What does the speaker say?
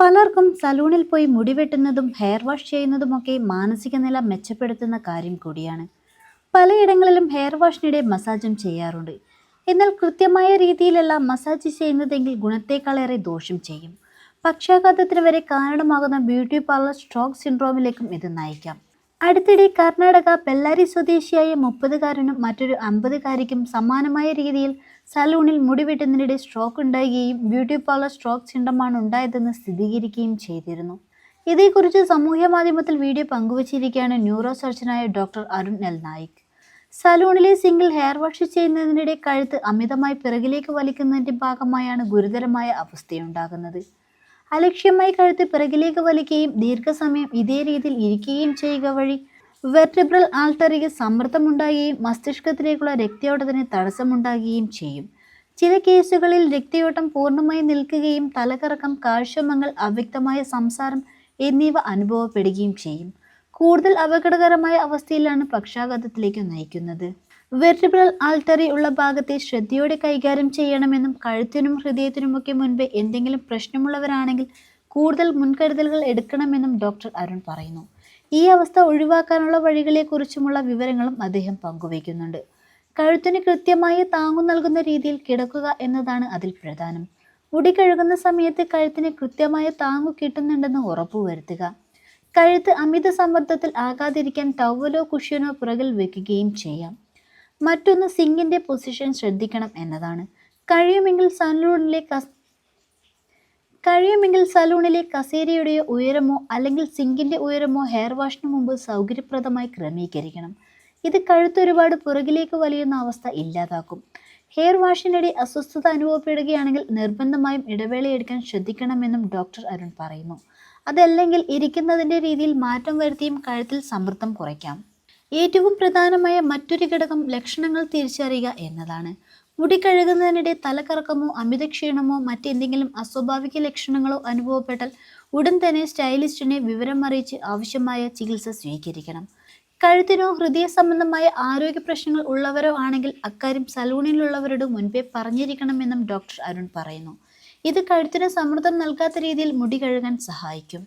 പലർക്കും സലൂണിൽ പോയി മുടി വെട്ടുന്നതും ഹെയർ വാഷ് ചെയ്യുന്നതുമൊക്കെ മാനസിക നില മെച്ചപ്പെടുത്തുന്ന കാര്യം കൂടിയാണ്. പലയിടങ്ങളിലും ഹെയർ വാഷിനിടെ മസാജും ചെയ്യാറുണ്ട്. എന്നാൽ കൃത്യമായ രീതിയിലല്ല മസാജ് ചെയ്യുന്നതെങ്കിൽ ഗുണത്തേക്കാളേറെ ദോഷം ചെയ്യും. പക്ഷാഘാതത്തിന് വരെ കാരണമാകുന്ന ബ്യൂട്ടി പാർലർ സ്ട്രോക്ക് സിൻഡ്രോമിലേക്കും ഇത് നയിക്കാം. അടുത്തിടെ കർണാടക ബെല്ലാരി സ്വദേശിയായ മുപ്പതുകാരനും മറ്റൊരു അമ്പതുകാരിക്കും സമാനമായ രീതിയിൽ സലൂണിൽ മുടിവെട്ടുന്നതിനിടെ സ്ട്രോക്ക് ഉണ്ടാകുകയും ബ്യൂട്ടി പാർലർ സ്ട്രോക്ക് ചിഹ്നമാണ് ഉണ്ടായതെന്ന് സ്ഥിരീകരിക്കുകയും ചെയ്തിരുന്നു. ഇതേക്കുറിച്ച് സമൂഹ മാധ്യമത്തിൽ വീഡിയോ പങ്കുവച്ചിരിക്കുകയാണ് ന്യൂറോ സർജനായ ഡോക്ടർ അരുൺ എൽ നായിക്. സലൂണിലെ സിംഗിൾ ഹെയർ വാഷ് ചെയ്യുന്നതിനിടെ കഴുത്ത് അമിതമായി പിറകിലേക്ക് വലിക്കുന്നതിന്റെ ഭാഗമായാണ് ഗുരുതരമായ അവസ്ഥയുണ്ടാകുന്നത്. അലക്ഷ്യമായി കഴുത്ത് പിറകിലേക്ക് വലിക്കുകയും ദീർഘസമയം ഇതേ രീതിയിൽ ഇരിക്കുകയും ചെയ്യുക വഴി വെർട്ടിബ്രൽ ആൾട്ടറിക്ക് സമ്മർദ്ദമുണ്ടാകുകയും മസ്തിഷ്കത്തിലേക്കുള്ള രക്തയോട്ടത്തിന് തടസ്സമുണ്ടാകുകയും ചെയ്യും. ചില കേസുകളിൽ രക്തയോട്ടം പൂർണമായി നിൽക്കുകയും തലകറക്കം കാഴ്ചമങ്ങൾ അവ്യക്തമായ സംസാരം എന്നിവ അനുഭവപ്പെടുകയും ചെയ്യും. കൂടുതൽ അപകടകരമായ അവസ്ഥയിലാണ് പക്ഷാഘാതത്തിലേക്ക് നയിക്കുന്നത്. വെർട്ടിബ്രൽ ആൾട്ടറി ഉള്ള ഭാഗത്തെ ശ്രദ്ധയോടെ കൈകാര്യം ചെയ്യണമെന്നും കഴുത്തിനും ഹൃദയത്തിനുമൊക്കെ മുൻപ് എന്തെങ്കിലും പ്രശ്നമുള്ളവരാണെങ്കിൽ കൂടുതൽ മുൻകരുതലുകൾ എടുക്കണമെന്നും ഡോക്ടർ അരുൺ പറയുന്നു. ഈ അവസ്ഥ ഒഴിവാക്കാനുള്ള വഴികളെക്കുറിച്ചുമുള്ള വിവരങ്ങളും അദ്ദേഹം പങ്കുവയ്ക്കുന്നുണ്ട്. കഴുത്തിന് കൃത്യമായി താങ്ങു നൽകുന്ന രീതിയിൽ കിടക്കുക എന്നതാണ് അതിൽ പ്രധാനം. മുടി കഴുകുന്ന സമയത്ത് കഴുത്തിന് കൃത്യമായ താങ്ങു കിട്ടുന്നുണ്ടെന്ന് ഉറപ്പുവരുത്തുക. കഴുത്ത് അമിത സമ്മർദ്ദത്തിൽ ആകാതിരിക്കാൻ ടവലോ കുഷ്യനോ പുറകിൽ വെക്കുകയും ചെയ്യാം. മറ്റൊന്ന് സിങ്കിന്റെ പൊസിഷൻ ശ്രദ്ധിക്കണം എന്നതാണ്. കഴിയുമെങ്കിൽ സലൂണിലെ കസ് കഴിയുമെങ്കിൽ സലൂണിലെ കസേരയുടെ ഉയരമോ അല്ലെങ്കിൽ സിങ്കിന്റെ ഉയരമോ ഹെയർ വാഷിന് മുമ്പ് സൗകര്യപ്രദമായി ക്രമീകരിക്കണം. ഇത് കഴുത്ത് ഒരുപാട് പുറകിലേക്ക് വലിയുന്ന അവസ്ഥ ഇല്ലാതാക്കും. ഹെയർ വാഷിനിടെ അസ്വസ്ഥത അനുഭവപ്പെടുകയാണെങ്കിൽ നിർബന്ധമായും ഇടവേളയെടുക്കാൻ ശ്രദ്ധിക്കണമെന്നും ഡോക്ടർ അരുൺ പറയുന്നു. അതല്ലെങ്കിൽ ഇരിക്കുന്നതിന്റെ രീതിയിൽ മാറ്റം വരുത്തിയും കഴുത്തിൽ സമ്മർദ്ദം കുറയ്ക്കാം. ഏറ്റവും പ്രധാനമായ മറ്റൊരു ഘടകം ലക്ഷണങ്ങൾ തിരിച്ചറിയുക എന്നതാണ്. മുടി കഴുകുന്നതിനിടെ തലകറക്കമോ അമിതക്ഷീണമോ മറ്റെന്തെങ്കിലും അസ്വാഭാവിക ലക്ഷണങ്ങളോ അനുഭവപ്പെട്ടാൽ ഉടൻ തന്നെ സ്റ്റൈലിസ്റ്റിനെ വിവരം അറിയിച്ച് ആവശ്യമായ ചികിത്സ സ്വീകരിക്കണം. കഴുത്തിനോ ഹൃദയ സംബന്ധമായ ആരോഗ്യ പ്രശ്നങ്ങൾ ഉള്ളവരോ ആണെങ്കിൽ അക്കാര്യം സലൂണിലുള്ളവരോട് മുൻപേ പറഞ്ഞിരിക്കണമെന്നും ഡോക്ടർ അരുൺ പറയുന്നു. ഇത് കഴുത്തിന് സമ്മർദ്ദം നൽകാത്ത രീതിയിൽ മുടി കഴുകാൻ സഹായിക്കും.